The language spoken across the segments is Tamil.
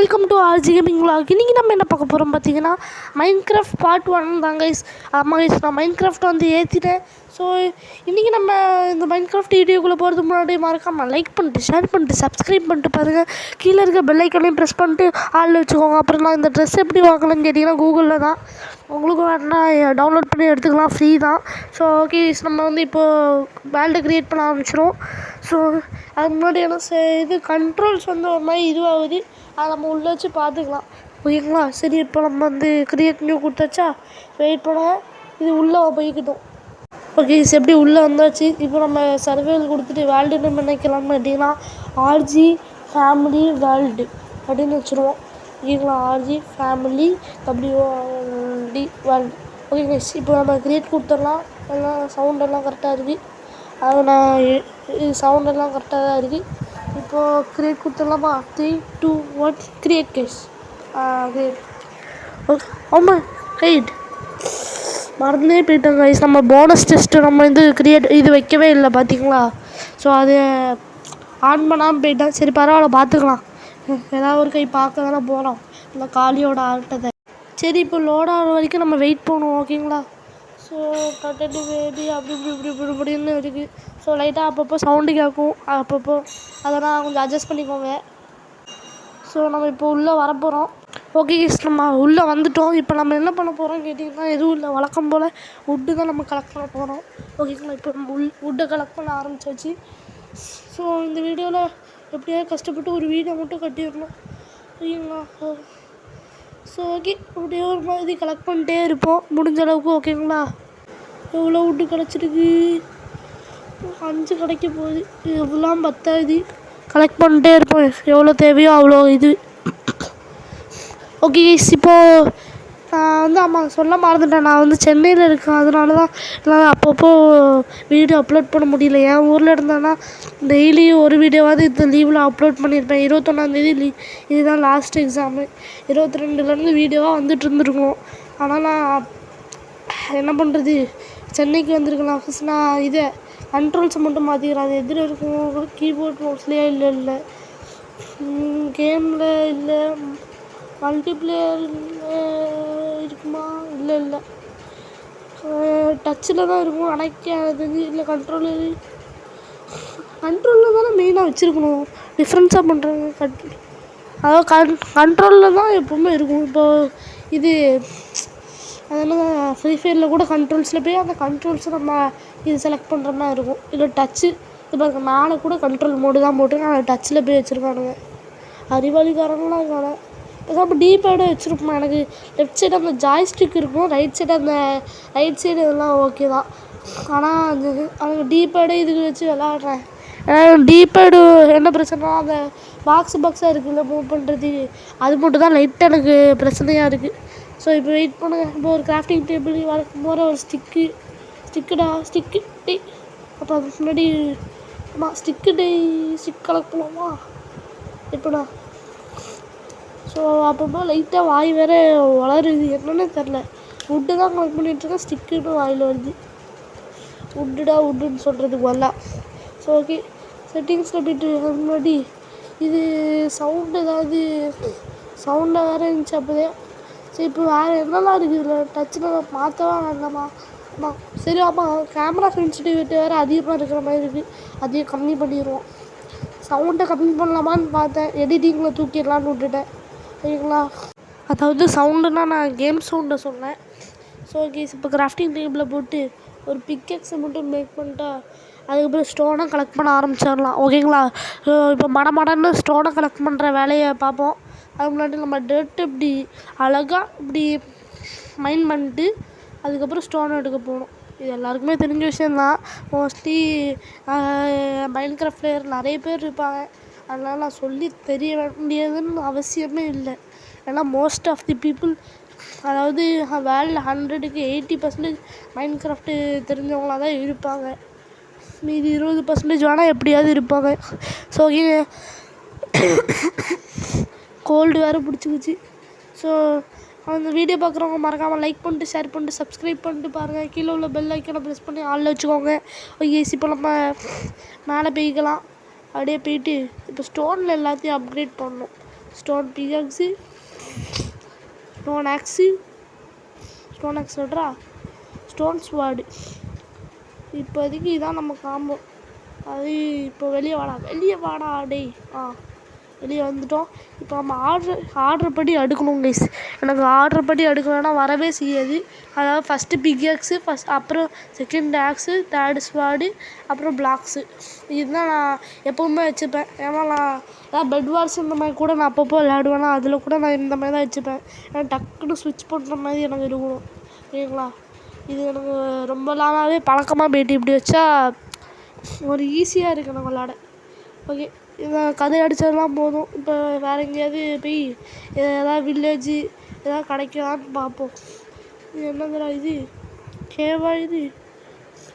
Welcome to RG gaming vlog இன்றைக்கி நம்ம என்ன பார்க்க போகிறோம் பார்த்தீங்கன்னா மைண்ட் கிராஃப்ட் பார்ட் ஒன் தான் கைஸ் ஆமாம் கைஸ் நான் மைண்ட் கிராஃப்ட் வந்து ஏற்றிட்டேன் ஸோ இன்றைக்கி நம்ம இந்த மைண்ட் கிராஃப்ட் வீடியோக்குள்ளே போகிறது முன்னாடி மறக்காமல் லைக் பண்ணிட்டு ஷேர் பண்ணிட்டு சப்ஸ்கிரைப் பண்ணிட்டு பாருங்கள் கீழே இருக்க பெல்லைக்கனையும் ப்ரெஸ் பண்ணிட்டு ஆள் வச்சுக்கோங்க. அப்புறம் நான் இந்த ட்ரெஸ் எப்படி வாங்கணும்னு கேட்டிங்கன்னா கூகுளில் தான். உங்களுக்கும் வேணுன்னா டவுன்லோட் பண்ணி எடுத்துக்கலாம் ஃப்ரீ தான். ஸோ ஓகே நம்ம வந்து இப்போது வேல்டை க்ரியேட் பண்ண ஆரம்பிச்சிடும் ஸோ அதுக்கு முன்னாடி என்ன இது கண்ட்ரோல்ஸ் வந்து ஒரு மாதிரி இதுவாகுது. அதை நம்ம உள்ளே வச்சு பார்த்துக்கலாம். ஓகேங்களா சரி இப்போ நம்ம வந்து கிரியேட் நியூ கொடுத்தாச்சா? வெயிட் பண்ண. இது உள்ளே போய்கிட்டோம் ஓகே எப்படி உள்ளே வந்தாச்சு? இப்போ நம்ம சர்வேல் கொடுத்துட்டு வேர்ல்டு நம்ம நினைக்கலாம்னு கேட்டிங்கன்னா ஆர்ஜி ஃபேமிலி வேர்ல்டு அப்படின்னு வச்சுருவோம். ஓகேங்களா RG family D world okay guys இப்போ நம்ம கிரியேட் கொடுத்துடலாம். எல்லாம் சவுண்ட் எல்லாம் கரெக்டாக இருக்குது அது நான் சவுண்டெல்லாம் கரெக்டாக தான் இருக்குது இப்போது கிரியேட் கொடுத்துடலாமா? Three two one create guys create okay ஆமாம் ரைட் மறந்தே போயிட்டோம் கைஸ் நம்ம போனஸ் டெஸ்ட்டு நம்ம இது கிரியேட் இது வைக்கவே இல்லை பார்த்தீங்களா ஸோ அது ஆன் பண்ணாமல் போயிட்டேன். சரி பரவாயில்ல பார்த்துக்கலாம் ஏதாவது ஒரு கை பார்க்க தானே போகிறோம் இந்த காளியோட ஆட்டத்தை சரி இப்போ லோட் ஆகிற வரைக்கும் நம்ம வெயிட் பண்ணுவோம் ஓகேங்களா ஸோ கட்டட்டு பேபி அப்படி இப்படி இப்படி இப்படி இப்படின்னு இருக்குது ஸோ லைட்டாக அப்பப்போ சவுண்டு கேட்கும் அப்பப்போ அதெல்லாம் கொஞ்சம் அட்ஜஸ்ட் பண்ணிக்கோங்க. ஸோ நம்ம இப்போ உள்ளே வரப்போகிறோம் ஓகே நம்ம உள்ளே வந்துட்டோம். இப்போ நம்ம என்ன பண்ண போகிறோம் கேட்டிங்கன்னா எதுவும் இல்லை. வழக்கம் போல் வுட்டு தான் நம்ம கலெக்ட் பண்ண போகிறோம் ஓகேங்களா இப்போ நம்ம உள் வுட்டை கலெக்ட் பண்ண ஆரம்பிச்சாச்சு. ஸோ இந்த வீடியோவில் எப்படியாவது கஷ்டப்பட்டு ஒரு வீடை மட்டும் கட்டிடணும். ஓகேங்களா ஸோ ஓகே அப்படியே ஒரு மாதிரி கலெக்ட் பண்ணிட்டே இருப்போம். முடிஞ்ச அளவுக்கு ஓகேங்களா எவ்வளோ வுட்டு கிடச்சிருக்கு? அஞ்சு கிடைக்க போகுது. எவ்வளோ பத்தாது. கலெக்ட் பண்ணிட்டே இருப்போம். எவ்வளோ தேவையோ அவ்வளோ இது. ஓகே இப்போது நான் வந்து ஆமாம் சொல்ல மறந்துட்டேன். நான் வந்து சென்னையில் இருக்கேன். அதனால தான் என்னால் அப்பப்போ வீடியோ அப்லோட் பண்ண முடியல. என் ஊரில் இருந்தேன்னா டெய்லியும் ஒரு வீடியோவாவது இந்த லீவில் அப்லோட் பண்ணியிருப்பேன் இருபத்தொன்னாந்தேதி லீ இதுதான் லாஸ்ட் எக்ஸாமு இருபத்தி ரெண்டுலேருந்து வீடியோவாக வந்துட்டு இருந்திருக்கும். ஆனால் நான் என்ன பண்ணுறது சென்னைக்கு வந்திருக்கலாம். ஃபஸ்ட் நான் இதை கண்ட்ரோல்ஸை மட்டும் மாற்றிக்கிறேன் அது எதில் இருக்கும். கீபோர்ட் மோஸ்ட்லியே இல்லை. இல்லை கேமில் இல்லை. மல்டிப்ளேயர் இருக்குமா? இல்லை இல்லை. டச்சில் தான் இருக்கும். அடைக்காது இல்லை கண்ட்ரோலர் கண்ட்ரோலில் தானே மெயினாக வச்சுருக்கணும். டிஃப்ரென்ஸாக பண்ணுறாங்க கட் அதாவது கன் கண்ட்ரோலில் தான் எப்போவுமே இருக்கும். இப்போது இது அதனால் ஃப்ரீ ஃபயரில் கூட கண்ட்ரோல்ஸில் போய் அந்த கண்ட்ரோல்ஸை நம்ம இது செலக்ட் பண்ணுற மாதிரி இருக்கும். இல்லை டச்சு இப்போ மேலே கூட கண்ட்ரோல் மோடு தான் போட்டு நான் டச்சில் போய் வச்சுருக்கானுங்க. அறிவாளிக்காரங்களாம் இருக்கானே பேசாமல் டீபேடே வச்சுருப்போம் எனக்கு. லெஃப்ட் சைடு அந்த ஜாய்ஸ்டிக் இருக்கும். ரைட் சைடு அந்த ரைட் சைடு இதெல்லாம் ஓகே தான். ஆனால் அது அவங்க டீபேடே இதுக்கு வச்சு விளாட்றேன் ஏன்னா டீப்பேடு என்ன பிரச்சனைனா அந்த பாக்ஸ் பாக்ஸாக இருக்குல்ல மூவ் பண்ணுறது அது மட்டும் தான் லைட்டாக எனக்கு பிரச்சனையாக இருக்குது ஸோ இப்போ வெயிட் பண்ணுங்க. இப்போ ஒரு கிராஃப்டிங் டேபிள் வளர்க்கும் போகிற ஒரு ஸ்டிக்கு ஸ்டிக்குடா ஸ்டிக்கு டே. அப்போ அதுக்கு முன்னாடி ஆமாம் ஸ்டிக்கு டே ஸ்டிக் கலெக்ட் பண்ணுவோமா எப்படா? ஸோ அப்பப்போ லைட்டாக வாய் வேறு வளருது. என்னன்னு தெரில வுட்டு தான் கலெக்ட் பண்ணிகிட்ருக்கேன் ஸ்டிக்குன்னு வாயில் வருது. வுட்டுடா வுட்டுன்னு சொல்கிறதுக்கு வரலாம் ஸோ ஓகே செட்டிங்ஸில் போய்ட்டு முன்னாடி இது சவுண்டு ஏதாவது சவுண்டாக வேறு இருந்துச்சு அப்போதே. சரி இப்போ வேறு என்னெல்லாம் இருக்குது இதில்? டச்சில் மாற்றவா வேண்டாமா? ஆமாம் சரி ஆமாம் கேமரா சென்சிட்டிவிட்டி வேறு அதிகமாக இருக்கிற மாதிரி இருக்குது அதையும் கம்மி பண்ணிடுவோம். சவுண்டை கம்மி பண்ணலாமான்னு பார்த்தேன். எடிட்டிங்கில் தூக்கிடலான்னு விட்டுட்டேன். சரிங்களா அதாவது சவுண்டுனா நான் கேம் சவுண்டை சொன்னேன். ஸோ கேஸ் இப்போ கிராஃப்டிங் டேபிளில் போட்டு ஒரு பிக்கெக்ஸை மட்டும் மேக் பண்ணிட்டா அதுக்கப்புறம் ஸ்டோனை கலெக்ட் பண்ண ஆரம்பிச்சிடலாம். ஓகேங்களா இப்போ மடமடன்னு ஸ்டோனை கலெக்ட் பண்ணுற வேலையை பார்ப்போம். அதுக்கு முன்னாடி நம்ம டேட்டு இப்படி அழகாக இப்படி மைண்ட் பண்ணிட்டு அதுக்கப்புறம் ஸ்டோன் எடுக்க போகணும். இது எல்லாருக்குமே தெரிஞ்ச விஷயந்தான் மோஸ்ட்லி மைண்ட் கிராஃப்ட் பிளேயர் நிறைய பேர் இருப்பாங்க. அதனால் நான் சொல்லி தெரிய வேண்டியதுன்னு அவசியமே இல்லை. ஏன்னா மோஸ்ட் ஆஃப் தி பீப்புள் அதாவது வேர்ல்டில் ஹண்ட்ரடுக்கு எயிட்டி பர்சன்டேஜ் மைண்ட் கிராஃப்ட்டு தெரிஞ்சவங்களாக தான் இருப்பாங்க. மீதி இருபது பர்சன்டேஜ் வேணால் எப்படியாவது இருப்பாங்க. ஸோ கோல்டு வேறு பிடிச்சிக்கிச்சு. ஸோ அந்த வீடியோ பார்க்குறவங்க மறக்காமல் லைக் பண்ணிட்டு ஷேர் பண்ணிட்டு சப்ஸ்கிரைப் பண்ணிட்டு பாருங்கள் கீழே உள்ள பெல் ஐக்கனை ப்ரெஸ் பண்ணி ஆளில் வச்சுக்கோங்க. ஓகே இப்போ நம்ம மேலே போய்க்கலாம். அப்படியே போயிட்டு இப்போ ஸ்டோனில் எல்லாத்தையும் அப்கிரேட் பண்ணணும் stone pickaxe stone axe stone axe சொல்கிறா ஸ்டோன் ஸ்வாடு இப்போதைக்கு இதான் நம்ம காம்போ அது இப்போ வெளியே வாடா வெளியே வாடா டேய். ஆ. வெளியே வந்துட்டோம். இப்போ நம்ம ஆர்டர் ஆர்டர் படி அடுக்கணும் கைஸ் எனக்கு ஆர்டர் படி அடுக்கணும்னா வரவே செய்யாது. அதாவது ஃபஸ்ட்டு பிக் ஆக்ஸு ஃபஸ்ட் அப்புறம் செகண்ட் ஆக்ஸு தேர்டு ஸ்வாடு அப்புறம் பிளாக்ஸு இதுதான் நான் எப்போவுமே வச்சுப்பேன். ஏன்னா நான் ஏதாவது பெட் வார்ஸ் இந்த மாதிரி கூட நான் அப்பப்போ விளையாடுவேன்னா அதில் கூட நான் இந்த மாதிரி தான் வச்சுப்பேன். ஏன்னா டக்குன்னு சுவிட்ச் பண்ணுற மாதிரி எனக்கு இருக்கணும். ஓகேங்களா இது எனக்கு ரொம்ப நாளாகவே பழக்கமாக போயிட்டு இப்படி வச்சா ஒரு ஈஸியாக இருக்குது எனக்கு விளாட ஓகே கதை அடித்ததெல்லாம் போதும். இப்போ வேறு எங்கேயாவது போய் ஏதாவது வில்லேஜு எதாவது கிடைக்குதான்னு பார்ப்போம். இது என்னதுடா இது? கேவா இது?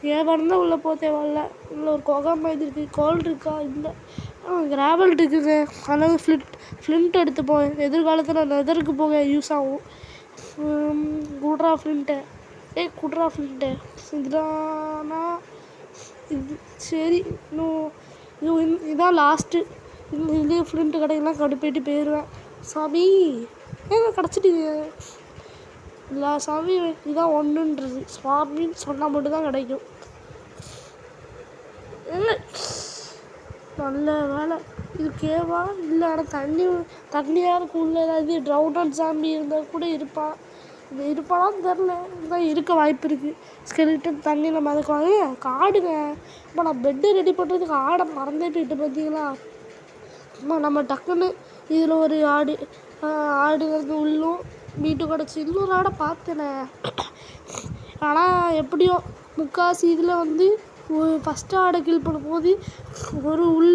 கேவா இருந்தால் உள்ளே போக தேவையில்ல உள்ள ஒரு குகை மாதிரி இருக்குது கோல் இருக்கா? இல்லை. கிராவல் இருக்குங்க. அதனால ஃப்ளிட் ஃப்ளிண்ட் எடுத்துப்போம் எதிர்காலத்தில் நெதருக்கு போக யூஸ் ஆகும். குட்ரா ஃப்ளிண்ட்டு ஏய் குட்ரா ஃப்ளிண்ட்டு இதுதானா? இது சரி இன்னும் இது இதுதான் இதான் லாஸ்ட்டு இந்த ஃப்ரெண்டு கடைக்கெல்லாம் கடையெல்லாம் போயிட்டு போயிடுவேன் சாமி ஏங்க கிடச்சிட்டு இல்லை சாமி இதான் ஒன்றுன்றது சுவாமின்னு சொன்னால் மட்டும்தான் கிடைக்கும். நல்ல வேலை. இது கேவா? இல்லை ஆனால் தண்ணி தண்ணியாக இருக்கும் உள்ள ஏதாவது ட்ரவுன் சாமி இருந்தால் கூட இருப்பான். இது இருப்பானான்னு தெரில இதுதான் இருக்க வாய்ப்பு இருக்குது ஸ்கெலிட்டன் தண்ணியில் மிதக்குவாங்க காடுங்க. இப்போ நான் பெட்டு ரெடி பண்ணுறதுக்கு ஆடை மறந்தே போயிட்டு பார்த்தீங்களா அம்மா நம்ம டக்குன்னு இதில் ஒரு ஆடு ஆடுங்கிறது உள்ளும் மீட்டு கிடச்சி இன்னொரு ஆடை பார்த்தேனே. ஆனால் எப்படியோ முக்காசி இதில் வந்து ஒரு ஃபஸ்ட்டு ஆடை கில் பண்ணும்போது ஒரு உள்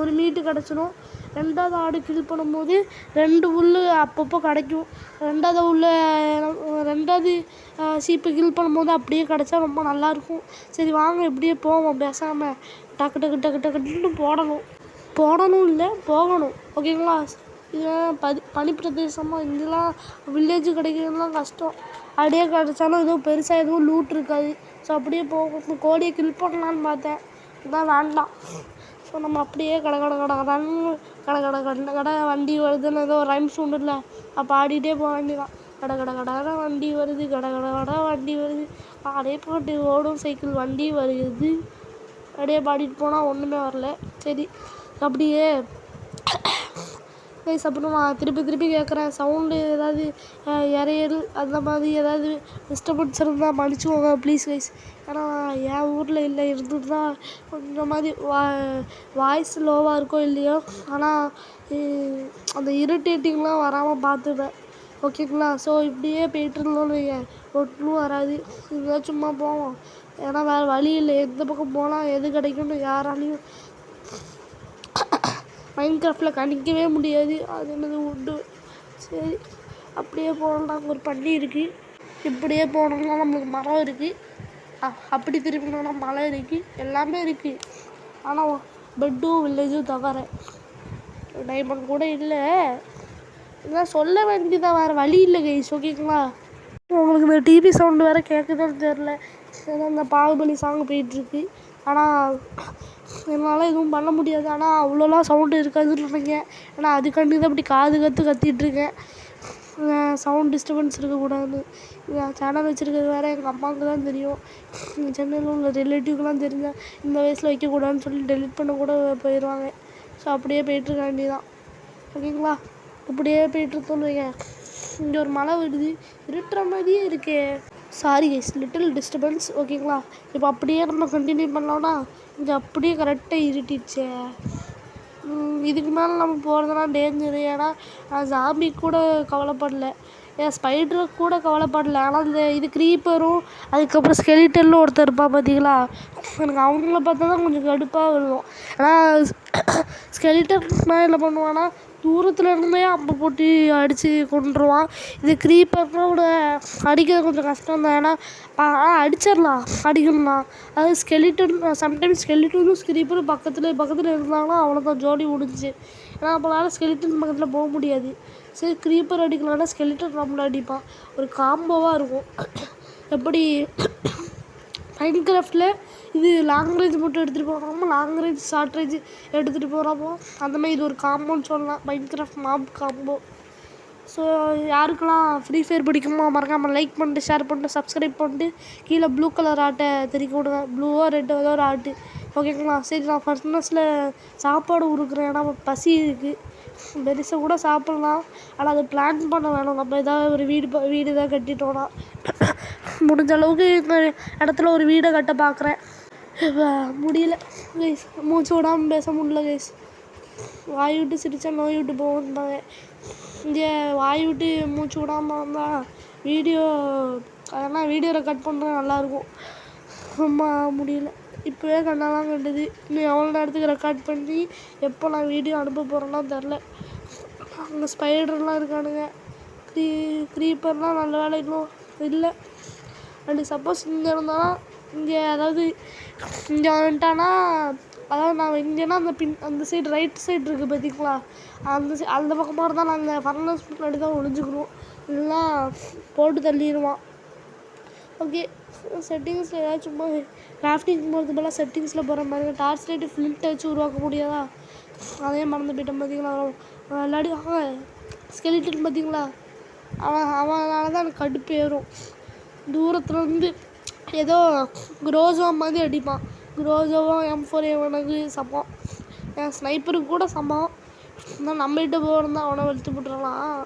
ஒரு மீட்டு கிடச்சிடும் ரெண்டாவது ஆடு ஃபில் பண்ணும்போது ரெண்டு உள் அப்பப்போ கிடைக்கும். ரெண்டாவது உள்ள ரெண்டாவது சீப்பை கில் பண்ணும்போது அப்படியே கிடச்சா ரொம்ப நல்லாயிருக்கும். சரி வாங்க இப்படியே போவோம். பேசாமல் டக்கு டக்கு டக்கு டக்குன்னு போடணும். போடணும் இல்லை போகணும். ஓகேங்களா? இதெல்லாம் பதி பனிப்பிரதேசமாக இதெல்லாம் வில்லேஜ் கிடைக்கிறதுலாம் கஷ்டம். அப்படியே கிடச்சாலும் எதுவும் பெருசாக எதுவும் லூட் இருக்காது. ஸோ அப்படியே போகும் கோழியை கில் பண்ணலான்னு பார்த்தேன். இதான் வேண்டாம். ஸோ நம்ம அப்படியே கட கட கடை கடன்னு கட கட கட கட வண்டி வருதுன்னு ஏதோ ரைம்ஸ் உண்டு இல்லை. அப்போ போக வேண்டியதான் கட கட கடை வண்டி வருது கட கட கட வண்டி வருது. அப்படியே போட்டு ஓடும் சைக்கிள் வண்டி வருது. அப்படியே பாடிட்டு போனால் ஒன்றுமே வரல. சரி அப்படியே கைஸ் அப்புறம் நான் திருப்பி திருப்பி கேட்குறேன் சவுண்டு ஏதாவது இறையல் இரையல் அந்த மாதிரி ஏதாவது டிஸ்டர்பன்ஸ் இருந்தால் மன்னிச்சுக்கோங்க ப்ளீஸ் கைஸ் ஏன்னா என் ஊரில் இல்லை இருந்துட்டு தான் கொஞ்சம் மாதிரி வா வாய்ஸ் லோவாக இருக்கோ இல்லையோ. ஆனால் அந்த இரிட்டேட்டிங்லாம் வராமல் பார்த்துப்பேன் ஓகேங்களா ஸோ இப்படியே போயிட்டு இருந்தோம்னு வைங்க. ஒன்றும் வராது. இதுதான் சும்மா போவோம். ஏன்னா வேறு வழி இல்லை. எந்த பக்கம் போனால் எது கிடைக்கும்னு யாராலையும் மைண்ட் கிராஃப்டில் கணிக்கவே முடியாது. அது என்னது உண்டு. சரி அப்படியே போனோம்னா அங்கே ஒரு பண்ணி இருக்குது இப்படியே போனோம்னா நம்மளுக்கு மரம் இருக்குது அப்படி திரும்பினோம்னா மலை இருக்குது எல்லாமே இருக்குது ஆனால் பெட்டும் வில்லேஜும் தவிர டைமண்ட் கூட இல்லை. இதெல்லாம் சொல்ல வேண்டியதான் வேறு வழி இல்லை கைஸ் ஓகேங்களா உங்களுக்கு இந்த டிவி சவுண்டு வேறு கேட்குதான்னு தெரில ஏன்னா இந்த பாகுபலி சாங் போயிட்டுருக்கு. ஆனால் என்னால் எதுவும் பண்ண முடியாது. ஆனால் அவ்வளோலாம் சவுண்டு இருக்காதுன்னு நினைக்கிறேன் ஏன்னா அதுக்காண்டி தான் இப்படி காது கற்று கத்திகிட்ருக்கேன் சவுண்ட் டிஸ்டர்பன்ஸ் இருக்கக்கூடாதுன்னு. சேனல் வச்சுருக்கிறது வேறு எங்கள் அம்மாவுக்கு தான் தெரியும். எங்கள் சென்னையில் உள்ள ரிலேட்டிவ்க்கெலாம் தெரிஞ்சால் இந்த வயசில் வைக்கக்கூடாதுன்னு சொல்லி டெலிட் பண்ண கூட போயிடுவாங்க ஸோ அப்படியே போயிட்டுருக்க வேண்டியதான் ஓகேங்களா இப்படியே போயிட்டுருக்கோன்னு வைங்க. இங்கே ஒரு மழை வருது. இருட்டுற மாதிரியே இருக்கே. சாரி கைஸ் லிட்டில் டிஸ்டர்பன்ஸ் ஓகேங்களா இப்போ அப்படியே நம்ம கண்டினியூ பண்ணோம்னா இங்கே அப்படியே கரெக்டாக இருட்டிடுச்சே. இதுக்கு மேலே நம்ம போகிறதுலாம் டேஞ்சரு ஏன்னா நான் ஜாம்பி கூட கவலைப்படல. ஏன் ஸ்பைடரு கூட கவலைப்படல. ஆனால் இந்த இது க்ரீப்பரும் அதுக்கப்புறம் ஸ்கெலிட்டனில் ஒருத்தர் இருப்பான் பார்த்தீங்களா எனக்கு அவங்கள பார்த்தா தான் கொஞ்சம் கடுப்பாக விழுவும் ஆனால் ஸ்கெலிட்டன்னா என்ன பண்ணுவான்னா தூரத்தில் இருந்தே அம்பை போட்டு அடித்து கொண்டுருவான் இது க்ரீப்பர்னா கூட அடிக்கிறது கொஞ்சம் கஷ்டம் தான். ஏன்னா ஆனால் அடிச்சிடலாம் அடிக்கணும்னா. அது ஸ்கெலிட்டன் சம்டைம்ஸ் ஸ்கெலிட்டனும் ஸ்க்ரீப்பரும் பக்கத்தில் பக்கத்தில் இருந்தாங்கன்னா அவ்வளோதான் ஜோடி முடிஞ்சு. ஏன்னா அப்போலாம் ஸ்கெலிட்டன் பக்கத்தில் போக முடியாது. சரி க்ரீப்பர் அடிக்கலாம்னா ஸ்கெலிட்டன் நம்மளை அடிப்பான். ஒரு காம்போவாக இருக்கும். எப்படி மைண்ட் கிராஃப்டில் இது லாங் ரேஞ்ச் மட்டும் எடுத்துகிட்டு போகாமல் லாங் ரேஞ்ச் ஷார்ட் ரேஞ்ச் எடுத்துகிட்டு போகிறப்போ அந்த மாதிரி இது ஒரு காம்போன்னு சொல்லலாம். Minecraft map combo so யாருக்கெல்லாம் ஃப்ரீ ஃபயர் பிடிக்குமோ மறக்காமல் லைக் பண்ணிட்டு ஷேர் பண்ணிட்டு சப்ஸ்கிரைப் பண்ணிட்டு கீழே ப்ளூ கலர் ஆட்டை தெரிவிக்க விடுங்க. ப்ளூவோ ரெட்டோ ஏதோ ஒரு ஆட்டு. ஓகேங்களா சரி நான் ஃபர்ஸ்ட்னஸில் சாப்பாடு கொடுக்குறேன் ஏன்னா பசி இருக்குது பெருசாக கூட சாப்பிட்லாம். ஆனால் அது பிளான் பண்ண வேணும். நம்ம ஏதாவது ஒரு வீடு ப- வீடு தான் கட்டிட்டோன்னா முடிஞ்ச அளவுக்கு இந்த இடத்துல ஒரு வீடை கட்ட பார்க்குறேன் முடியல. கைஸ் மூச்சு விடாமல் பேச முடியல கைஸ் வாய் விட்டு சிரித்தா நோய் விட்டு போகும்பாங்க. இங்கே வாய் விட்டு மூச்சு விடாமல் இருந்தால் வீடியோ அதெல்லாம் வீடியோ ரெக்கார்ட் பண்ணுறது நல்லாயிருக்கும் ரொம்ப முடியல. இப்போவே கண்ணெல்லாம் கண்டுது இன்னும் எவ்வளோ நேரத்துக்கு ரெக்கார்ட் பண்ணி எப்போ நான் வீடியோ அனுப்ப போகிறேன்னா தெரில. அங்கே ஸ்பைடர்லாம் இருக்கானுங்க. க்ரீ க்ரீப்பர்லாம் நல்ல வேலை இன்னும் இல்லை. அண்டு சப்போஸ் இங்கே இருந்தாலும் இங்கே அதாவது இங்கே வந்துட்டானா அதாவது நான் இங்கேனா அந்த பின் அந்த சைடு ரைட் சைடு இருக்குது பார்த்திங்களா அந்த சை அந்த பக்கமாக இருந்தால் நாங்கள் ஃபர்னஸ் முன்னாடி தான் ஒழிஞ்சுக்கணும் இல்லைன்னா போட்டு தள்ளிடுவான். ஓகே செட்டிங்ஸில் ஏதாச்சும் சும்மா கிராஃப்டிங் போகிறது போல செட்டிங்ஸில் போகிற மாதிரி டார்ச் லைட்டு ஃப்ளிண்ட் வச்சு உருவாக்க முடியாதா? அதே மறந்து போயிட்டேன் பார்த்தீங்களா விளையாடி ஸ்கெலிட்டன் பார்த்தீங்களா அவன் அவனால தான் எனக்கு கடுப்பு ஏறும் தூரத்துல இருந்து ஏதோ குரோசோ மாதிரி அடிப்பான். குரோசோவும் எம் ஃபோர் எனக்கு சமம். என் ஸ்னைப்பருக்கு கூட சமம். இன்னும் நம்மகிட்ட போகிறதா அவனை வெளுத்து விட்டுறலாம்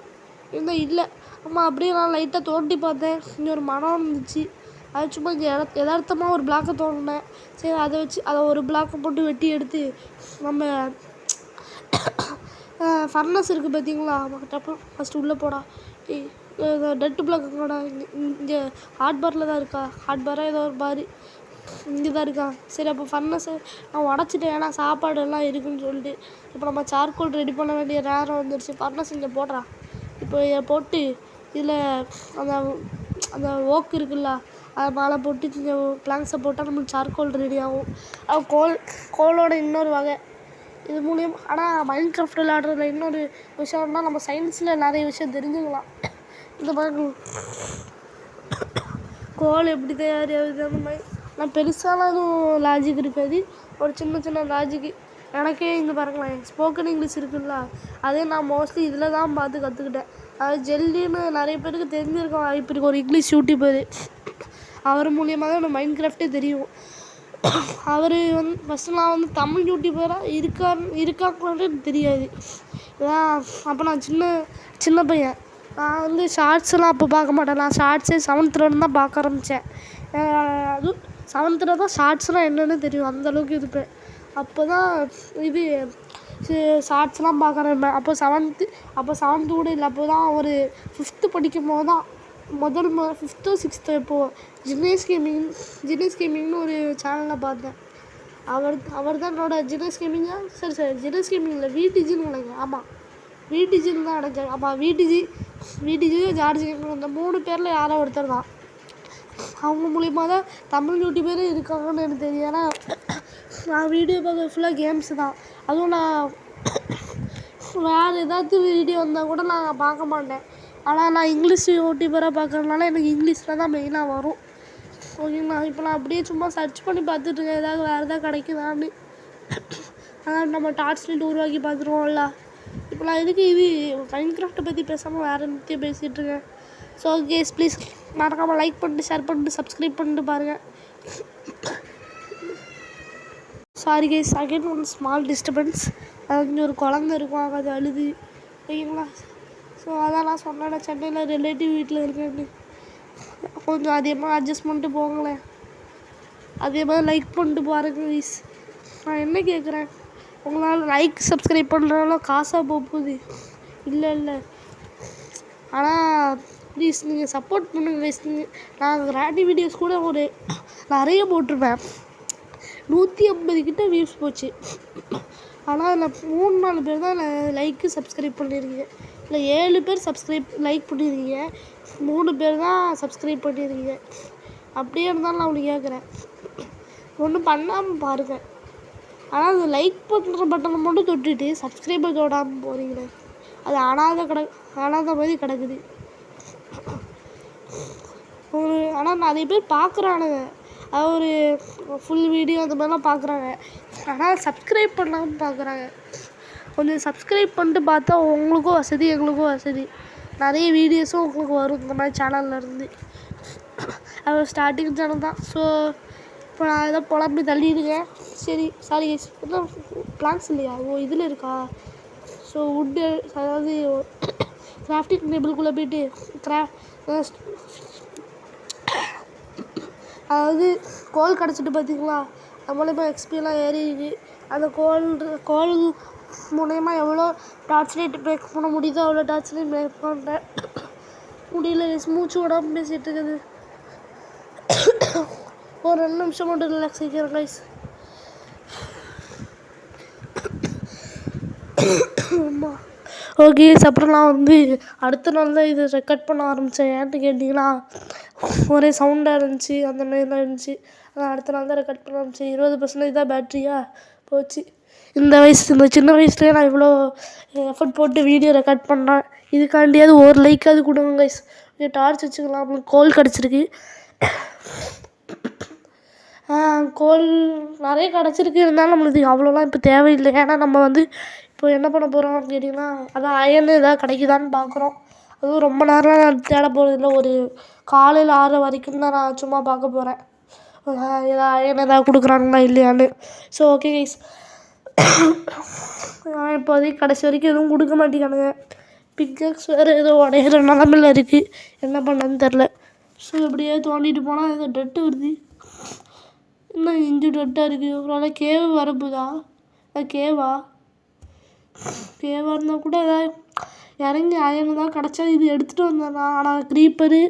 இருந்தால் இல்லை. ஆமாம் அப்படியே நான் லைட்டாக தோண்டி பார்த்தேன். இங்கே ஒரு மரம் இருந்துச்சு. அது சும்மா இங்கே எதார்த்தமாக ஒரு பிளாக்கை தோண்டினேன். சரி அதை வச்சு அதை ஒரு பிளாக்கை போட்டு வெட்டி எடுத்து நம்ம ஃபர்னஸ் இருக்குது பார்த்தீங்களா? ஆமாம் டப்பு ஃபஸ்ட்டு உள்ளே போடா. ஏய் டெட்டு பிளாக்கு எங்கடா இங்கே ஹாட் பாரில் தான் இருக்கா. ஹாட் பாராக ஏதோ ஒரு பாரு இங்கே தான் சரி அப்போ ஃபர்னஸை நான் உடச்சிட்டேன். ஏன்னா சாப்பாடு எல்லாம் இருக்குன்னு சொல்லிட்டு. இப்போ நம்ம சார்கோல் ரெடி பண்ண வேண்டிய நேரம் வந்துடுச்சு ஃபர்னஸ் இங்கே போடுறா. இப்போ இதை போட்டு இதில் அந்த அந்த ஓக் இருக்குல்ல அதை மேலே போட்டு இந்த பிளாங்ஸை போட்டால் நம்மளுக்கு சார்கோல் ரெடி ஆகும். அது கோல் கோலோட இன்னொரு வகை. இது மூலியம் ஆனால் மைண்ட் கிராஃப்ட் விளையாடுறதுல இன்னொரு விஷயம்னா நம்ம சயின்ஸில் நிறைய விஷயம் தெரிஞ்சுக்கலாம். இந்த மாதிரி கோல் எப்படி தயாரியாகுது அந்த மாதிரி. நான் பெருசாலாம் எதுவும் லாஜிக் இருக்காது. ஒரு சின்ன சின்ன லாஜிக்கு எனக்கே இங்கே பாருங்களேன் ஸ்போக்கன் இங்கிலீஷ் இருக்குல்ல அதே நான் மோஸ்ட்லி இதில் தான் பார்த்து கற்றுக்கிட்டேன் அது ஜெல்லின்னு நிறைய பேருக்கு தெரிஞ்சிருக்க வாய்ப்பு ஒரு இங்கிலீஷ் யூடியூபர் அவர் மூலியமாக தான் எனக்கு மைண்ட் கிராஃப்டே தெரியும். அவர் வந்து ஃபஸ்ட்டு நான் வந்து தமிழ் யூடியூபராக இருக்கா இருக்காங்களான்னு எனக்கு தெரியாது. ஏன் அப்போ நான் சின்ன சின்ன பையன். நான் வந்து ஷார்ட்ஸ்லாம் அப்போ பார்க்க மாட்டேன். நான் ஷார்ட்ஸே செவன்த்துலேருந்து தான் பார்க்க ஆரம்பித்தேன் அதுவும் செவன்த்தில் தான் ஷார்ட்ஸ்லாம் என்னென்னு தெரியும். அந்தளவுக்கு இருப்பேன். அப்போ தான் இது ஷார்ட்ஸ்லாம் பார்க்குறேன் அப்போ செவன்த்து அப்போ செவன்த்து கூட இல்லை. அப்போ தான் ஒரு ஃபிஃப்த்து படிக்கும் போது தான் முதல் மு ஃபிஃப்த்தோ சிக்ஸ்த்தோ இப்போது ஜினேஷ் கேமிங் ஜினேஷ் கேமிங்னு ஒரு சேனலில் பார்த்தேன். அவர் அவர் தான் என்னோடய ஜினேஷ் கேமிங்கா சரி சரி. ஜினேஷ் கேமிங் இல்லை விடிஜின்னு நினைக்கிறேன். ஆமாம் விடிஜின்னு தான் நினைக்கிறேன். ஆமாம் விடிஜி விடிஜியோ ஜார்ஜ் கேமிங் இந்த மூணு பேரில் யாரோ ஒருத்தர் தான். அவங்க மூலிமா தான் தமிழ் யூடியூபரே இருக்காங்கன்னு எனக்கு தெரியும். ஏன்னா நான் வீடியோ பார்க்க ஃபுல்லாக கேம்ஸ் தான். அதுவும் நான் வேறு ஏதாச்சும் வீடியோ வந்தால் கூட நான் பார்க்க மாட்டேன். ஆனால் நான் இங்கிலீஷ் யூடியூபராக பார்க்கறதுனால எனக்கு இங்கிலீஷில் தான் மெயினாக வரும். ஓகேங்களா இப்போ நான் அப்படியே சும்மா சர்ச் பண்ணி பார்த்துட்ருக்கேன் ஏதாவது வேறு எதாவது கிடைக்குதான்னு. அதான் நம்ம டார்ச் லைட் உருவாக்கி பார்த்துருவோம்ல. இப்போ நான் எதுக்கு இது மைண்ட் கிராஃப்ட்டை பற்றி பேசாமல் வேறு நித்தியம் பேசிகிட்ருக்கேன் ஸோ கேஸ் ப்ளீஸ் மறக்காமல் லைக் பண்ணிட்டு ஷேர் பண்ணிட்டு சப்ஸ்கிரைப் பண்ணிட்டு பாருங்கள் sorry guys again one small disturbance அது ஒரு குழந்த இருக்கும் அது அழுது. ஓகேங்களா ஸோ அதான் நான் சொன்னேன் சென்னையில் ரிலேட்டிவ் வீட்டில் இருக்கேன்னு. கொஞ்சம் அதிகமாக அட்ஜஸ்ட் பண்ணிட்டு போங்களேன். அதே மாதிரி லைக் பண்ணிட்டு பாருங்க ப்ளீஸ் நான் என்ன கேட்குறேன் உங்களால் லைக் சப்ஸ்கிரைப் பண்ணுறதுனால காசாக போக போகுது. இல்லை இல்லை. ஆனால் ப்ளீஸ் நீங்கள் சப்போர்ட் பண்ணுங்க ப்ளீஸ் நீங்கள் நான் ராட்டி வீடியோஸ் கூட ஒரு நிறைய போட்டிருப்பேன். நூற்றி ஐம்பது கிட்ட வியூஸ் போச்சு. ஆனால் அதில் மூணு நாலு பேர் தான் லைக்கு சப்ஸ்கிரைப் பண்ணியிருக்கீங்க. இல்லை ஏழு பேர் சப்ஸ்கிரைப் லைக் பண்ணியிருக்கீங்க. மூணு பேர் தான் சப்ஸ்கிரைப் பண்ணியிருக்கீங்க. அப்படியே இருந்தாலும் நான் உங்களுக்கு கேட்குறேன் ஒன்றும் பண்ணாமல் பாருங்கள் ஆனால் அது லைக் பண்ணுற பட்டனை மட்டும் தொட்டுட்டு சப்ஸ்கிரைபர் தொடாமல் போகிறீங்களே அது அனாத கிட அனாத மாதிரி கிடக்குது. ஆனால் நிறைய பேர் பார்க்குறானுங்க அது ஒரு ஃபுல் வீடியோ அந்த மாதிரிலாம் பார்க்குறாங்க ஆனால் சப்ஸ்கிரைப் பண்ணாமல் பார்க்குறாங்க கொஞ்சம் சப்ஸ்கிரைப் பண்ணிட்டு பார்த்தா உங்களுக்கும் வசதி எங்களுக்கும் வசதி. நிறைய வீடியோஸும் உங்களுக்கு வரும் இந்த மாதிரி சேனல்ல இருந்து. அது ஸ்டார்டிங் சேனல் தான். ஸோ இப்போ நான் ஏதோ புலம்பி தள்ளியிருக்கேன். சரி சாரி பிளான்ஸ் இல்லையா? ஓ இதில் இருக்கா? ஸோ வுட்டு அதாவது கிராஃப்டிங் டேபிள்குள்ளே போயிட்டு கிரா அதாவது கோல் கிடச்சிட்டு பார்த்தீங்களா அது மூலயமா எக்ஸ்பிலாம் ஏறிடுது அந்த கோல் கோல் மூலயமா எவ்வளோ டார்ச் லைட் மேக் பண்ண முடியுதோ அவ்வளோ டார்ச் லைட் மேக் பண்ணுறேன் முடியல guys. மூச்சு விடாமல் பேசிகிட்டு இருக்குது ஒரு ரெண்டு நிமிஷம் மட்டும் ரிலாக்ஸ் ஆகிக்கிறேன் கைஸ் ஆமாம் ஓகே அப்புறம் நான் வந்து அடுத்த நாள் தான் இது ரெக்கார்ட் பண்ண ஆரம்பித்தேன் ஏன்ட்டு கேட்டிங்கன்னா ஒரே சவுண்டாக இருந்துச்சு அந்த மாதிரிலாம் இருந்துச்சு. அதான் அடுத்த நாள் தான் ரெக்கார்ட் பண்ண ஆரம்பித்தேன் இருபது பர்சன்டேஜ் தான் பேட்ரியா போச்சு. இந்த வயசு இந்த சின்ன வயசுலேயே நான் இவ்வளோ எஃபர்ட் போட்டு வீடியோ ரெக்கார்ட் பண்ணேன் இதுக்காண்டியாவது ஒரு லைக்காவது கொடுங்க கைஸ் டார்ச் வச்சுக்கலாம். அப்படின்னு கோல் கிடச்சிருக்கு. கோல் நிறைய கிடச்சிருக்கு. இருந்தாலும் நம்மளுக்கு அவ்வளோலாம் இப்போ தேவையில்லை. ஏன்னா நம்ம வந்து இப்போ என்ன பண்ண போகிறோம் கேட்டிங்கன்னா அதான் அயன் ஏதாவது கிடைக்குதான்னு பார்க்குறோம். அதுவும் ரொம்ப நேரம்லாம் நான் தேட போகிறதில்ல ஒரு காலையில் ஆறு வரைக்கும் தான் நான் சும்மா பார்க்க போகிறேன் ஏதாவது அயன் ஏதாவது கொடுக்குறாங்களா இல்லையான்னு. ஸோ ஓகே கைஸ் இப்போதைக்கு கடைசி வரைக்கும் எதுவும் கொடுக்க மாட்டேங்கானுங்க பிக்கக்ஸ் வேறு ஏதோ உடையிற நிலமையில இருக்குது என்ன பண்ணான்னு தெரில ஸோ இப்படியே தோண்டிட்டு போனால் ஏதோ டெட்டு வருது. இன்னும் இஞ்சி டெட்டாக இருக்குது ஒரு கேவு வரப்போதா அது கேவா கேவாக இருந்தால் கூட ஏதாவது இறங்கி அயன் தான் கிடச்சா இது எடுத்துகிட்டு வந்தேன் ஆனால் க்ரீப்பரு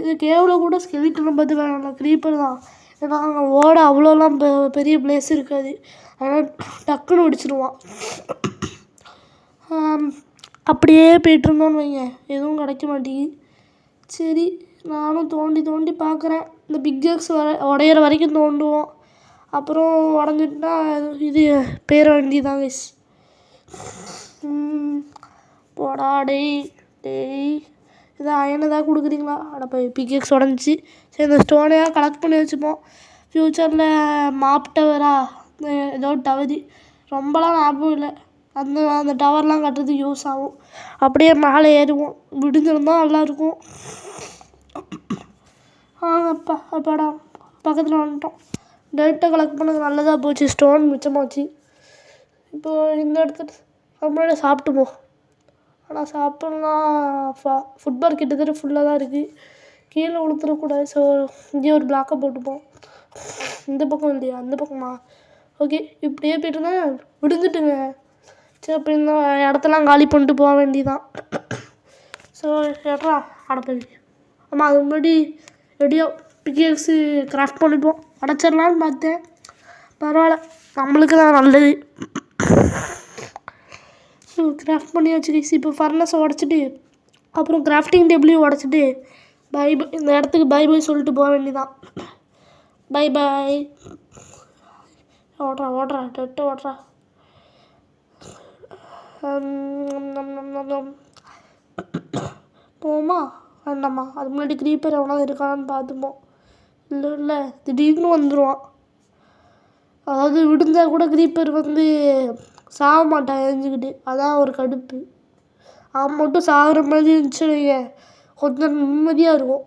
இது கேவில் கூட ஸ்கெலிட்டன் பார்த்து வேணாம் க்ரீப்பர் தான். ஏன்னா அங்கே ஓட அவ்வளோலாம் பெ- பெரிய பிளேஸ் இருக்காது. அதனால் டக்குன்னு ஒடிச்சிடுவான் அப்படியே போயிட்டுருந்தோன்னு வைங்க. எதுவும் கிடைக்க மாட்டேங்குது. சரி நானும் தோண்டி தோண்டி பார்க்குறேன் இந்த பிக் ஜாக்ஸ் வர உடையிற வரைக்கும் தோண்டுவோம். அப்புறம் உடஞ்சிட்டுனா இது பேர வேண்டியதான் கைஸ் போடா டேய் டேய். இது அயனை தான் கொடுக்குறீங்களா? அட போய் பிகேக்ஸ் உடஞ்சி சரி இந்த ஸ்டோனையாக கலெக்ட் பண்ணி வச்சுப்போம். ஃப்யூச்சரில் மாப் டவரா ஏதோ டவரி ரொம்பலாம் ஞாபகம் இல்லை. அந்த அந்த டவர்லாம் கட்டுறதுக்கு யூஸ் ஆகும். அப்படியே மேலே ஏறுவோம். விடிஞ்சிருந்தா நல்லாயிருக்கும். ஆங்கப்பா அப்பாடா. பக்கத்தில் வந்துட்டோம். டேட்டை கலெக்ட் பண்ணது நல்லதாக போச்சு. ஸ்டோன் மிச்சமாச்சு. இப்போ இந்த இடத்துல நம்மளோட சாப்பிட்டுமோ? ஆனால் சாப்பிட்லாம் ஃபா ஃபுட்பால் கிட்டத்தட்ட ஃபுல்லாக தான் இருக்குது கீழே உளுத்துறக்கூடாது ஸோ இங்கே ஒரு பிளாக்கை போட்டுப்போம். இந்த பக்கம் இல்லையா? அந்த பக்கமா? ஓகே இப்படியே போயிட்டுனா விடுந்துட்டுங்க. சரி அப்போ இந்த இடத்தெல்லாம் காலி பண்ணிட்டு போக வேண்டியதான் ஸோ ஏட்ரா அடப்பள்ளி ஆமாம் அது முன்னாடி ரெடியோ பிகேஎக்ஸு கிராஃப்ட் பண்ணிப்போம். அடைச்சிடலான்னு பார்த்தேன். பரவாயில்ல. நம்மளுக்கு தான் நல்லது. கிராஃப்ட் பண்ணியாச்சு கைஸ் இப்போ ஃபர்னஸை உடச்சிட்டு அப்புறம் கிராஃப்டிங் டேபிளையும் உடச்சிட்டு பை பை இந்த இடத்துக்கு பை பை சொல்லிட்டு போக வேண்டியதான் பை பை ஓடுறா ஓடுறா டெட்டு ஓடுறா. போமா? வேண்டாமா அது முன்னாடி க்ரீப்பர் எவனா இருக்கான்னு பார்த்துப்போம் இல்லை இல்லை. திடீர்னு வந்துடுவான் அதாவது விடுந்தால் கூட க்ரீப்பர் வந்து சாக மாட்டான் எரிஞ்சுக்கிட்டு அதான் ஒரு கடுப்பு. அவன் மட்டும் சாகிற மாதிரி இருந்துச்சு வைங்க, கொஞ்சம் நிம்மதியாக இருக்கும்.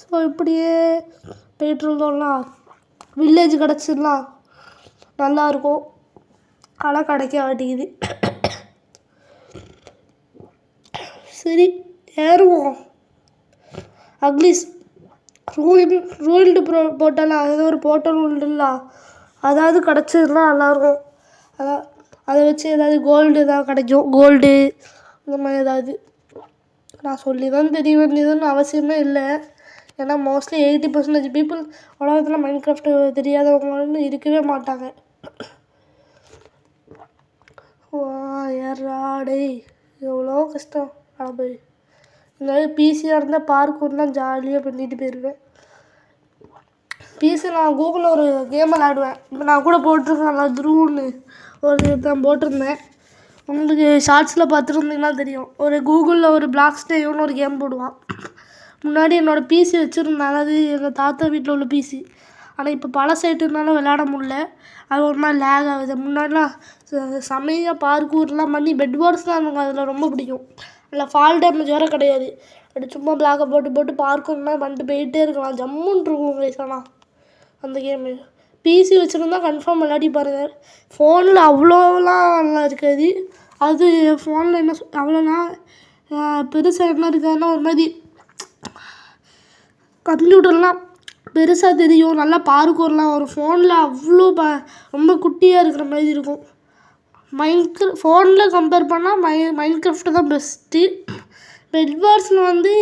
ஸோ இப்படியே போயிட்டு இருந்தோம்னா வில்லேஜ் கிடச்சிடலாம் நல்லாயிருக்கும் ஆனால் கிடைக்க மாட்டேங்குது. சரி ஏறுவோம். அட்லீஸ்ட் ரூல் ரூல்டு ப்ரோ போட்டாலும் ஏதோ ஒரு போர்ட்டல் உண்டுல்ல அதாவது கிடச்சதுன்னா நல்லாயிருக்கும். அதான் அதை வச்சு ஏதாவது கோல்டு ஏதாவது கிடைக்கும். கோல்டு இந்த மாதிரி ஏதாவது. நான் சொல்லி தான் தெரிய வேண்டியதுன்னு அவசியமே இல்லை. ஏன்னா மோஸ்ட்லி எயிட்டி பர்சன்டேஜ் பீப்புள் உலகத்தில் மைண்ட் கிராஃப்ட் தெரியாதவங்கன்னு இருக்கவே மாட்டாங்க. வா எவ்வளோ கஷ்டம். அப்படி இந்த மாதிரி பிசியாக இருந்தால் பார்க்கூர்லாம் ஜாலியாக பண்ணிட்டு போயிடுவேன் பிசி நான் கூகுளில் ஒரு கேம் விளாடுவேன் இப்போ நான் கூட போட்டிருக்கேன்ல த்ரூன்னு ஒரு தான் போட்டிருந்தேன். உங்களுக்கு ஷார்ட்ஸில் பார்த்துருந்தீங்கன்னா தெரியும். ஒரு கூகுளில் ஒரு பிளாக் ஸ்டேவ்னு ஒரு கேம் போடுவான். முன்னாடி என்னோடய பிசி வச்சுருந்தேன் அதாவது எங்கள் தாத்தா வீட்டில் உள்ள பிசி ஆனால் இப்போ பல பழசாயிட்டதுனால விளாட முடில அது ஒரு மாதிரி லேக் ஆகுது. முன்னாடிலாம் செமையாக பார்க்கூர்லாம் பண்ணி பெட் வார்ஸ்லாம் எனக்கு அதில் ரொம்ப பிடிக்கும். அதில் ஃபால் டேமேஜ் வேறு கிடையாது. அப்படி சும்மா பிளாக்கை போட்டு போட்டு பார்க்கூர்லாம் பண்ணிட்டு போயிட்டே இருக்கலாம். ஜம்முன்னு இருக்கும் guys ஆனால் அந்த கேமு பிசி வச்சுருந்தா கன்ஃபார்ம் விளையாடி பாருங்கள் ஃபோனில் அவ்வளோலாம் இருக்காது. அது ஃபோனில் என்ன சொ பெருசாக என்ன இருக்காதுன்னா ஒரு மாதிரி கம்ப்யூட்டர்லாம் பெருசாக தெரியும். நல்லா பார்க்கூர்லாம் வரும். ஃபோனில் அவ்வளோ ப ரொம்ப குட்டியாக இருக்கிற மாதிரி இருக்கும். மைண்ட் ஃபோனில் கம்பேர் பண்ணால் மை மைன்கிராஃப்ட் தான் பெஸ்ட்டு பெட்வார்ஸில் வந்து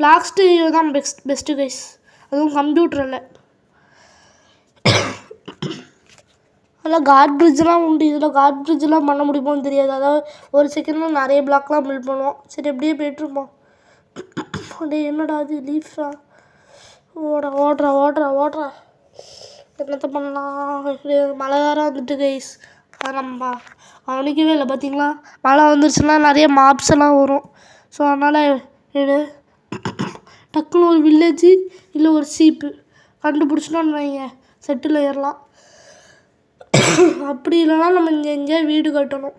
பிளாக் ஸ்டீரியோ தான் பெஸ்ட் பெஸ்ட்டு கைஸ் அதுவும் கம்ப்யூட்டரில் அதெல்லாம் காட் பிரிட்ஜெலாம் உண்டு. இதில் காட் பிரிட்ஜெலாம் பண்ண முடியுமோன்னு தெரியாது. அதாவது ஒரு செகண்டில் நிறைய பிளாக்லாம் பில்ட் பண்ணுவோம். சரி அப்படியே போயிட்டுருப்போம் அப்படியே என்னடா அது லீஃபா ஓட ஓடுறா ஓடுறா ஓடுறா என்னத்தை பண்ணலாம்? மழை வேறு வந்துட்டு கைஸ் அதை நம்ம கவனிக்கவே இல்லை பார்த்தீங்களா மழை வந்துருச்சுன்னா நிறைய மாப்ஸ் எல்லாம் வரும். ஸோ அதனால் எடு டக்குன்னு ஒரு வில்லேஜ் இல்லை ஒரு சீப்பு கண்டுபிடிச்சிட்டோன்னு வைங்க. செட்டில் ஏறலாம் அப்படி இல்லைன்னா நம்ம இங்கே எங்கேயா வீடு கட்டணும்.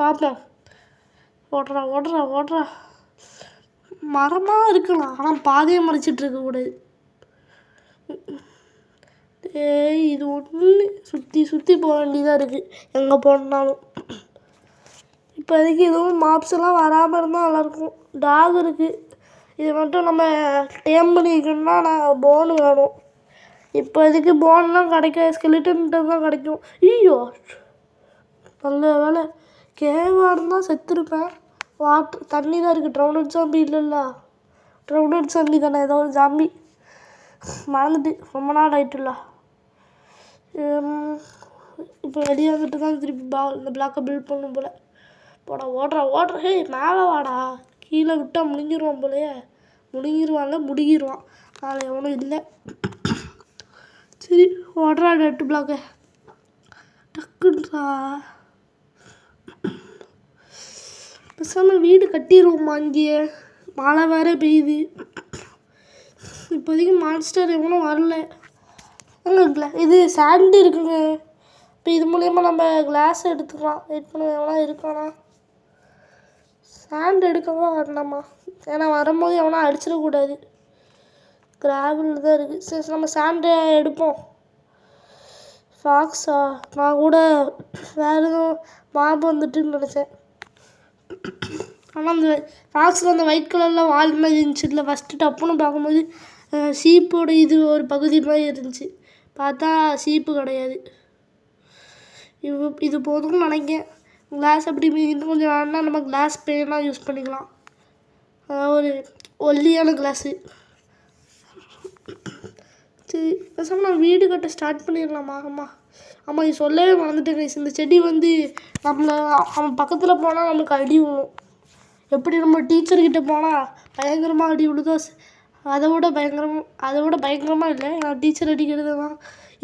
பார்ப்போம் ஓடுறா ஓடுறா ஓடுறா. மரமாக இருக்கலாம். ஆனால் பாதையை மறைச்சிட்டு இருக்கக்கூடாது ஏய் இது ஒன்று சுற்றி சுற்றி போக வேண்டியதாக இருக்குது எங்கே போனாலும். இப்போதைக்கு எதுவும் மாப்ஸ் எல்லாம் வராமல் இருந்தால் நல்லாயிருக்கும். டாக் இருக்குது இது மட்டும் நம்ம டேம் பண்ணி வைக்கணும்னா நான் போன் வேணும். இப்போதைக்கு போன்லாம் கிடைக்காது ஸ்கெலிட்டன்ட்டு தான் கிடைக்கும். ஐயோ! நல்ல வேலை கேவாக இருந்தால் செத்துருப்பேன். வாட்டர் தண்ணி தான் இருக்குது ட்ரௌனட் ஜாம்பி இல்லைல்ல. ட்ரௌனட் ஜாம்பி தானே? ஏதோ ஒரு ஜாம்பி மறந்துட்டு ரொம்ப நாள் ஆயிட்டுல்ல இப்போ வெளியே வந்துட்டு தான் திருப்பி பா இந்த பிளாக்கை பில்ட் பண்ணும் போல். போடா ஓடுறா ஓடுற. ஹே மேலே வாடா. கீழே விட்டால் முடிஞ்சிருவான் போலயே. முழுங்கிருவான்ல முடுங்கிருவான். அதில் எவனும் இல்லை. சரி ஓடுறா டெட்டு பிளாக்கை டக்குன்றா பேசாமல் வீடு கட்டிடுவோம்மா இங்கேயே மழை வேற பெய்யுது. இப்போதைக்கு மான்ஸ்டர் எவனும் வரல. அங்கே கிளா இது சாண்டு இருக்குங்க. இப்போ இது மூலயமா நம்ம கிளாஸ் எடுத்துக்கலாம். வெயிட் பண்ண எவனா இருக்கானா? சாண்ட் எடுக்கவா வரணாமா? ஏன்னா வரும்போது எவனா அடிச்சிடக்கூடாது. கிராவல் தான் இருக்குது. சரி நம்ம சாண்டை எடுப்போம். ஃபாக்ஸா நான் கூட வேறு எதுவும் மாப் வந்துட்டுன்னு நினச்சேன். ஆனால் அந்த ஃபாக்ஸில் அந்த ஒயிட் கலரில் வால் மாதிரி இருந்துச்சு. இல்லை ஃபஸ்ட்டு டப்புன்னு பார்க்கும்போது சீப்போட இது ஒரு பகுதி மாதிரி இருந்துச்சு. பார்த்தா சீப்பு கிடையாது. இது இது போதும்னு நினைக்கிறேன் கிளாஸ் அப்படி இன்னும் கொஞ்சம் வேணா நம்ம கிளாஸ் பேனாக யூஸ் பண்ணிக்கலாம். அதாவது ஒரு ஒல்லியான கிளாஸு சரி பேசாமல் நான் வீடு கட்ட ஸ்டார்ட் பண்ணிடலாமா ஆமாம் ஆமாம் இது சொல்லவே மறந்துட்டேன் கைஸ் இந்த செடி வந்து நம்மளை அவன் பக்கத்தில் போனால் நம்மளுக்கு அடி விழும். எப்படி நம்ம டீச்சர்கிட்ட போனால் பயங்கரமாக அடி விழுதோ அதை விட பயங்கரம் அதை விட பயங்கரமாக இல்லை. நான் டீச்சர் அடிக்கிறது தான்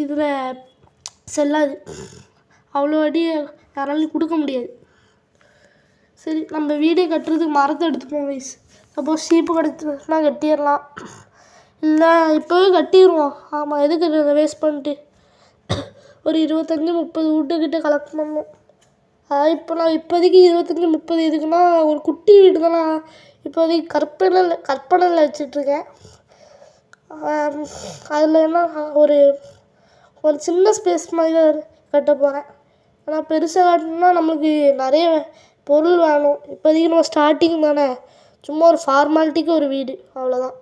இதில் செல்லாது. அவ்வளோ அடி யாராலையும் கொடுக்க முடியாது. சரி நம்ம வீடே கட்டுறதுக்கு மரத்தை எடுத்துப்போம் கைஸ் சப்போஸ் சீப்பு கிடச்சிருச்சுன்னா கட்டிடலாம். இல்லை இப்போவே கட்டிடுவோம் ஆமாம் எதுக்கு வேஸ்ட் பண்ணிட்டு? ஒரு இருபத்தஞ்சி முப்பது வீட்டுக்கிட்ட கலெக்ட் பண்ணணும். அதாவது இப்போ நான் இப்போதைக்கு இருபத்தஞ்சி முப்பது எதுக்குன்னா ஒரு குட்டி வீடு தான்? நான் இப்போதைக்கு கற்பனையில் கற்பனையில் வச்சிட்ருக்கேன் அதில் என்ன ஒரு ஒரு சின்ன ஸ்பேஸ் மாதிரி தான் கட்ட போகிறேன் ஆனால் பெருசாக காட்டணும்னா நம்மளுக்கு நிறைய பொருள் வேணும். இப்போதைக்கு நம்ம ஸ்டார்டிங் தானே. சும்மா ஒரு ஃபார்மாலிட்டிக்கு ஒரு வீடு அவ்வளோதான்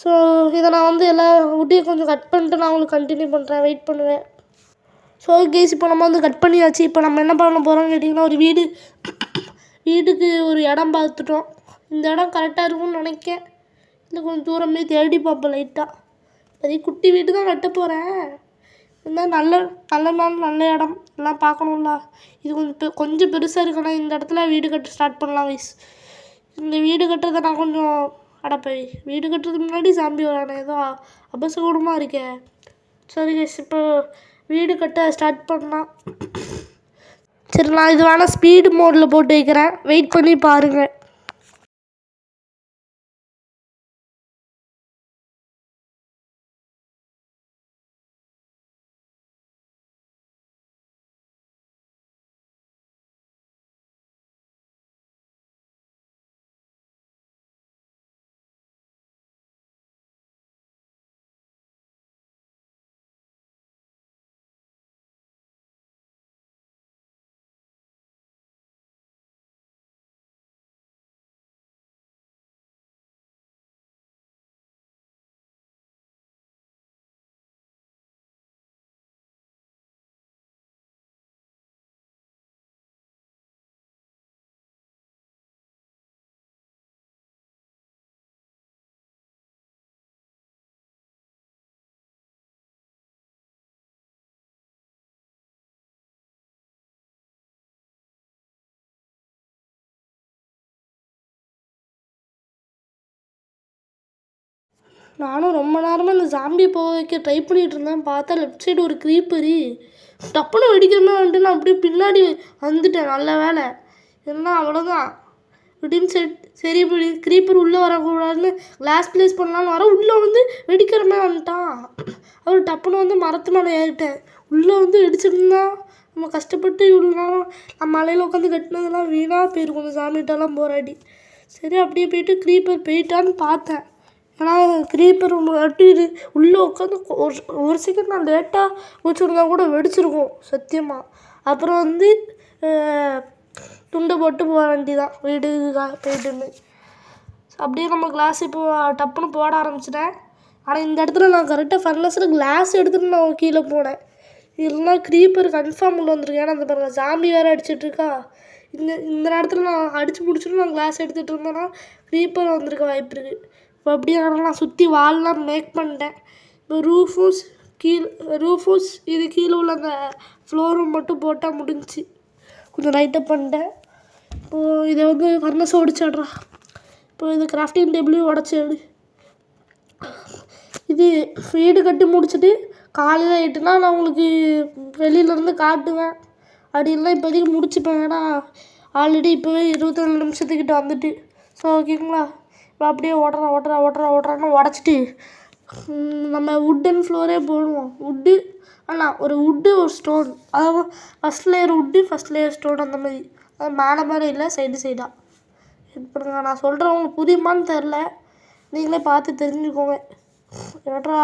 ஸோ இதை நான் வந்து எல்லா வுட்டையும் கொஞ்சம் கட் பண்ணிட்டு நான் உங்களுக்கு கண்டினியூ பண்ணுறேன் வெயிட் பண்ணுவேன். ஸோ கேஸ் இப்போ நம்ம வந்து கட் பண்ணியாச்சு. இப்போ நம்ம என்ன பண்ண போகிறோம்னு கேட்டிங்கன்னா ஒரு வீடு வீட்டுக்கு ஒரு இடம் பார்த்துட்டோம். இந்த இடம் கரெக்டாக இருக்கும்னு நினைக்கேன். இல்லை கொஞ்சம் தூரமே தேடி பார்ப்போம் லைட்டாக அதே குட்டி வீடு தான் கட்ட போகிறேன் இருந்தால் நல்ல நல்ல நாள் நல்ல இடம். எல்லாம் பார்க்கணும்ல. இது கொஞ்சம் கொஞ்சம் பெருசாக இருக்கணும் இந்த இடத்துல வீடு கட்ட ஸ்டார்ட் பண்ணலாம் வயசு இந்த வீடு கட்டுறதை நான் கொஞ்சம் அடப்பை வீடு கட்டுறதுக்கு முன்னாடி சாம்பி வரானே ஏதோ அபசகூடமாக இருக்கே. சரி கேஸ் இப்போ வீடு கட்ட ஸ்டார்ட் பண்ணலாம். சரி நான் இது வேணால் ஸ்பீடு மோடில் போட்டு வைக்கிறேன். வெயிட் பண்ணி பாருங்கள் நானும் ரொம்ப நேரமாக இந்த ஜாம்பி போக வைக்க ட்ரை பண்ணிகிட்டு இருந்தேன். பார்த்தா லெஃப்ட் சைடு ஒரு க்ரீப்பரி டப்புன்னு வெடிக்கணும்னு வந்துட்டு நான் அப்படியே பின்னாடி வந்துட்டேன். நல்ல வேலை இல்லைன்னா அவ்வளோதான் அப்படின்னு சரி சரி இப்படி க்ரீப்பர் உள்ளே வரக்கூடாதுன்னு கிளாஸ் ப்ளேஸ் பண்ணலான்னு வர உள்ளே வந்து வெடிக்கிற மாதிரி வந்துட்டான். அவர் டப்புன்னு வந்து மரத்து மேலே ஏறிட்டேன் உள்ளே வந்து வெடிச்சிருந்தா நம்ம கஷ்டப்பட்டு இவ்வளோ நேரம் நம்ம மலையில் உட்காந்து கட்டினதெல்லாம் வீணாக போயிருக்கும். இந்த சாமிகிட்டலாம் போராடி சரி அப்படியே போயிட்டு க்ரீப்பர் போயிட்டான்னு பார்த்தேன். ஏன்னா க்ரீப்பர் மட்டும் இது உள்ளே உட்காந்து ஒரு ஒரு செகண்ட் நான் லேட்டாக முடிச்சிருந்தா கூட வெடிச்சிருக்கும் சத்தியமாக அப்புறம் வந்து துண்டை போட்டு போக வேண்டியதான் வீடு போயிட்டுன்னு அப்படியே நம்ம கிளாஸ் இப்போ டப்புன்னு போட ஆரம்பிச்சிட்டேன். ஆனால் இந்த இடத்துல நான் கரெக்டாக ஃபர்னஸில் கிளாஸ் எடுத்துகிட்டு நான் கீழே போனேன். இல்லைன்னா க்ரீப்பர் கன்ஃபார்ம் உள்ள வந்திருக்கு. ஏன்னா அந்த பாருங்கள் ஜாம்பி வேறு அடிச்சிட்ருக்கா. இந்த இந்த நேரத்தில் நான் அடித்து முடிச்சுட்டு நான் கிளாஸ் எடுத்துகிட்டு இருந்தேன்னா க்ரீப்பர் வந்திருக்க வாய்ப்பு இருக்குது இப்போ அப்படியே நான் சுற்றி வால்லாம் மேக் பண்ணிட்டேன். இப்போ ரூஃபூஸ் கீழ் ரூஃபூஸ் இது கீழே உள்ள அந்த ஃப்ளோரும் மட்டும் போட்டால் முடிஞ்சுச்சு. கொஞ்சம் லைட்டப் பண்ணிட்டேன். இப்போது இதை வந்து ஃபர்னஸ் உடச்சிடுறா இப்போ இது கிராஃப்டிங் டேபிளையும் உடச்சிடு இது வீடு கட்டி முடிச்சுட்டு காலையில் ஆகிட்டுனா நான் உங்களுக்கு வெளியிலேருந்து காட்டுவேன். அப்படி இப்போதைக்கு முடிச்சுப்பேன். ஏன்னா ஆல்ரெடி இப்போவே இருபத்தி ரெண்டு நிமிஷத்துக்கிட்ட வந்துட்டு. ஸோ ஓகேங்களா அப்படியே ஓடுறா ஓடுறா ஓடுறா ஓடுறான்னு உடச்சிட்டு நம்ம உட்டன் ஃப்ளோரே போடுவோம். உட்டு ஆனால் ஒரு உட்டு ஒரு ஸ்டோன் அதாவது ஃபஸ்ட் லேயர் உட்டு ஃபஸ்ட் லேயர் ஸ்டோன் அந்த மாதிரி. அது மேலே மாதிரி இல்லை சைடு சைடாக இப்படிங்க நான் சொல்கிறேன் உங்களுக்கு புரியுமான்னு தெரில நீங்களே பார்த்து தெரிஞ்சுக்கோங்க. ஏட்ரா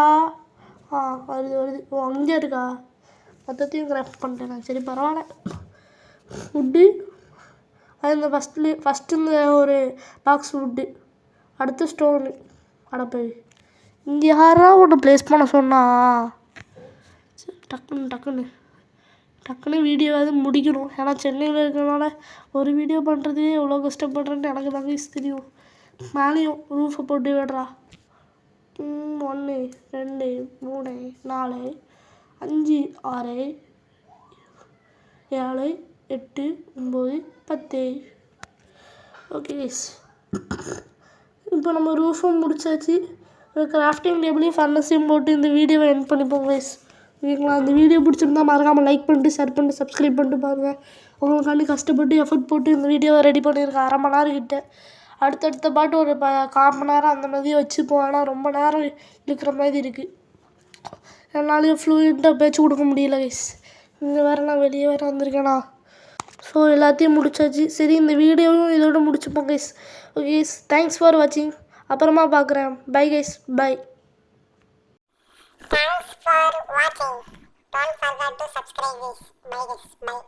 ஆ வருது வருது. ஓ அங்கே இருக்கா? மொத்தத்தையும் கிராஃப்ட் பண்ணிட்டேன் நான். சரி பரவாயில்ல. வுட்டு அது இந்த ஃபஸ்ட்லேயே ஃபஸ்ட்டு இந்த ஒரு பாக்ஸ் உட்டு அடுத்து ஸ்டோனு அடப்போய் இங்கே யாரா ஒன்று ப்ளேஸ் பண்ண சொன்னா? சரி, டக்குன்னு டக்குன்னு. டக்குன்னு வீடியோவாவது முடிக்கணும். ஏன்னா சென்னையில் இருக்கிறனால ஒரு வீடியோ பண்ணுறதே எவ்வளோ கஷ்டப்படுறேன்னு எனக்கு தாங்க தெரியும். மேலேயும் ரூஃபை போட்டு விடுறா. ஒன்று ரெண்டு மூணு நாலு அஞ்சு ஆறு ஏழு எட்டு ஒம்பது பத்து. ஓகே இப்போ நம்ம ரூஃபும் முடிச்சாச்சு. கிராஃப்டிங் டேபிளையும் ஃபர்னஸையும் போட்டு இந்த வீடியோவை என் பண்ணிப்போம் கைஸ் ஓகேங்களா? அந்த வீடியோ பிடிச்சிருந்தா மறக்காமல் லைக் பண்ணிட்டு ஷேர் பண்ணிட்டு சப்ஸ்கிரைப் பண்ணிட்டு பாருங்கள் உங்களுக்காண்டி கஷ்டப்பட்டு எஃபர்ட் போட்டு இந்த வீடியோவை ரெடி பண்ணியிருக்கேன் அரை மணி நேரம் கிட்ட. அடுத்தடுத்த பாட்டு ஒரு ப கால் மணி நேரம் அந்த மாதிரி வச்சுப்போம். ஆனால் ரொம்ப நேரம் இருக்கிற மாதிரி இருக்குது என்னாலையும் ஃப்ளூயண்ட்டாக பேச்சு கொடுக்க முடியல கைஸ் இங்கே வேறு நான் வெளியே வேறு வந்திருக்கேனா? ஸோ எல்லாத்தையும் முடிச்சாச்சு. சரி இந்த வீடியோவும் இதோட முடிச்சுப்போம் கைஸ் ஓகே தேங்க்ஸ் ஃபார் வாட்சிங் அப்புறமா பார்க்குறேன் bye guys bye Thanks for watching. Don't forget to subscribe this. Bye guys. Bye.